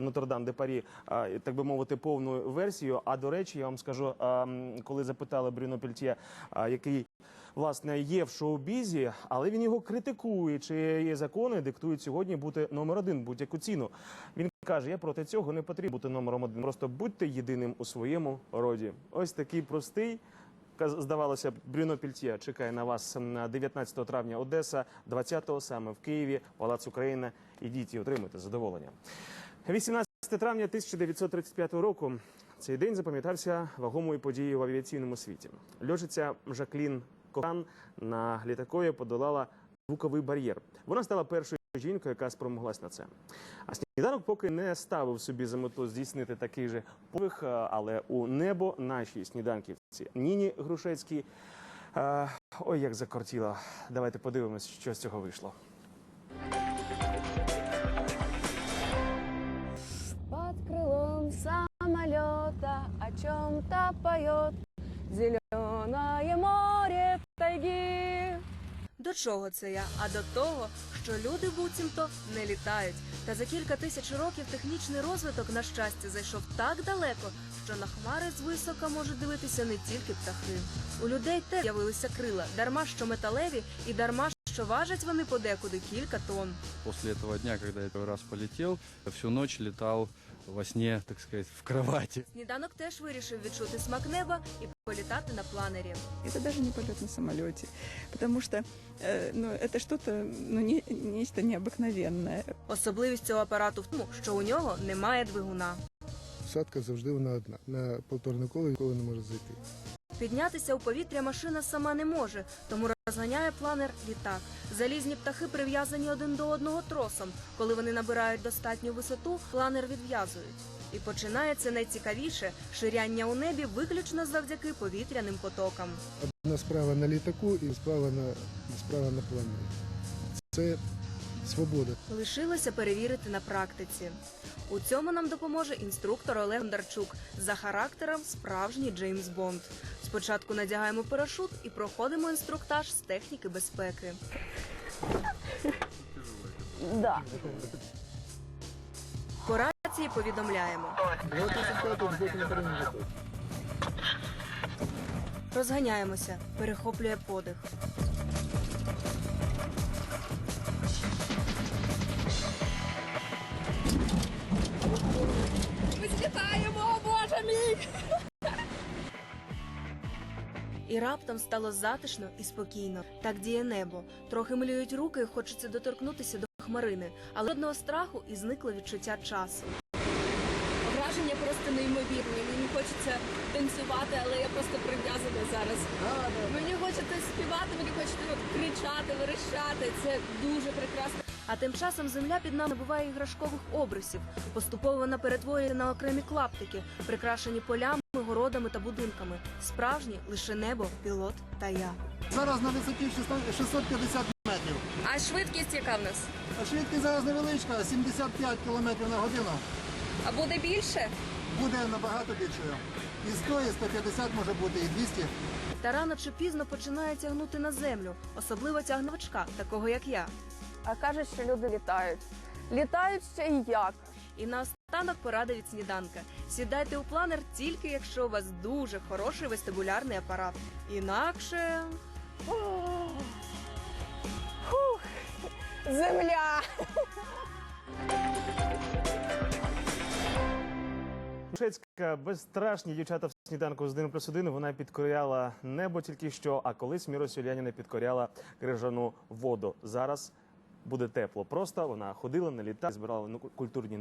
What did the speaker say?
Нотр-Дам де Парі, так би мовити, повну версію. А до речі, я вам скажу, коли запитали Брюно Пельтє, який власне є в шоу-бізі, але він його критикує, чи є закони, диктують сьогодні бути номер один будь-яку ціну. Він каже: я проти цього не потрібно бути номером один. Просто будьте єдиним у своєму роді. Ось такий простий. Здавалося б, Брюно Пільтє чекає на вас на 19 травня Одеса, 20-го саме в Києві, Палац Україна. Ідіть і отримуйте задоволення. 18 травня 1935 року. Цей день запам'ятався вагомою подією в авіаційному світі. Льотчиця Жаклін Кохан на літакові подолала звуковий бар'єр. Вона стала першою жінкою, яка спромоглась на це. А сніданок поки не ставив собі за мету здійснити такий же подвиг, е, але у небо нашій сніданківці Ніні Грушецькій. е, Ой, як закортіло. Давайте подивимось, що з цього вийшло. О чем-то поет зеленое море тайги. До чого це я? А до того, що люди буцімто не літають. Та за кілька тисяч років технічний розвиток, на щастя, зайшов так далеко, що на хмари звисока можуть дивитися не тільки птахи. У людей теж з'явилися крила, дарма що металеві, і дарма що важать вони подекуди кілька тонн. После этого дня, когда я первый раз полетел, всю ночь летал во сне, так сказать, в кровати. Сніданок теж вирішив відчути смак неба і політати на планері. Это даже не полет на самолете, потому что э, ну, это что-то, ну, не, нечто необыкновенное. Особливість цього апарату в тому, що у нього немає двигуна. Посадка завжди вона одна. На повторне коло ніколи не може зайти. Піднятися у повітря машина сама не може, тому розганяє планер літак. Залізні птахи прив'язані один до одного тросом. Коли вони набирають достатню висоту, планер відв'язують. І починається найцікавіше ширяння у небі виключно завдяки повітряним потокам. Одна справа на літаку і справа на, справа на планеті. Це свобода. Лишилося перевірити на практиці. У цьому нам допоможе інструктор Олег Бондарчук за характером справжній Джеймс Бонд. Спочатку надягаємо парашут і проходимо інструктаж з техніки безпеки. Да. По рації повідомляємо. Розганяємося, перехоплює подих. І раптом стало затишно і спокійно. Так діє небо. Трохи мліють руки, хочеться доторкнутися до хмарини, але одного страху і зникло відчуття часу. Враження просто неймовірне. Мені хочеться танцювати, але я просто прив'язана зараз. Мені хочеться співати, мені хочеться кричати, верещати. Це дуже прекрасно. А тим часом земля під нами набуває іграшкових обрисів. Поступово вона перетворює на окремі клаптики, прикрашені полями, городами та будинками. Справжні лише небо, пілот та я. Зараз на висоті 650 метрів. А швидкість яка в нас? А швидкість зараз невеличка, 75 км на годину. А буде більше? Буде набагато більшою. І 100, і 150 може бути, і 200. Та рано чи пізно починає тягнути на землю, особливо тягновичка, такого як я. А кажуть, що люди літають. Літають ще й як. І наостанок порада від сніданка. Сідайте у планер тільки якщо у вас дуже хороший вестибулярний апарат. Інакше. Земля! Шецька безстрашні дівчата в сніданку з 1 плюс 1. Вона підкоряла небо тільки що, а колись Мірось Юляніна підкоряла крижану воду. Зараз буде тепло. Просто вона ходила на літа, збирала ну, культурні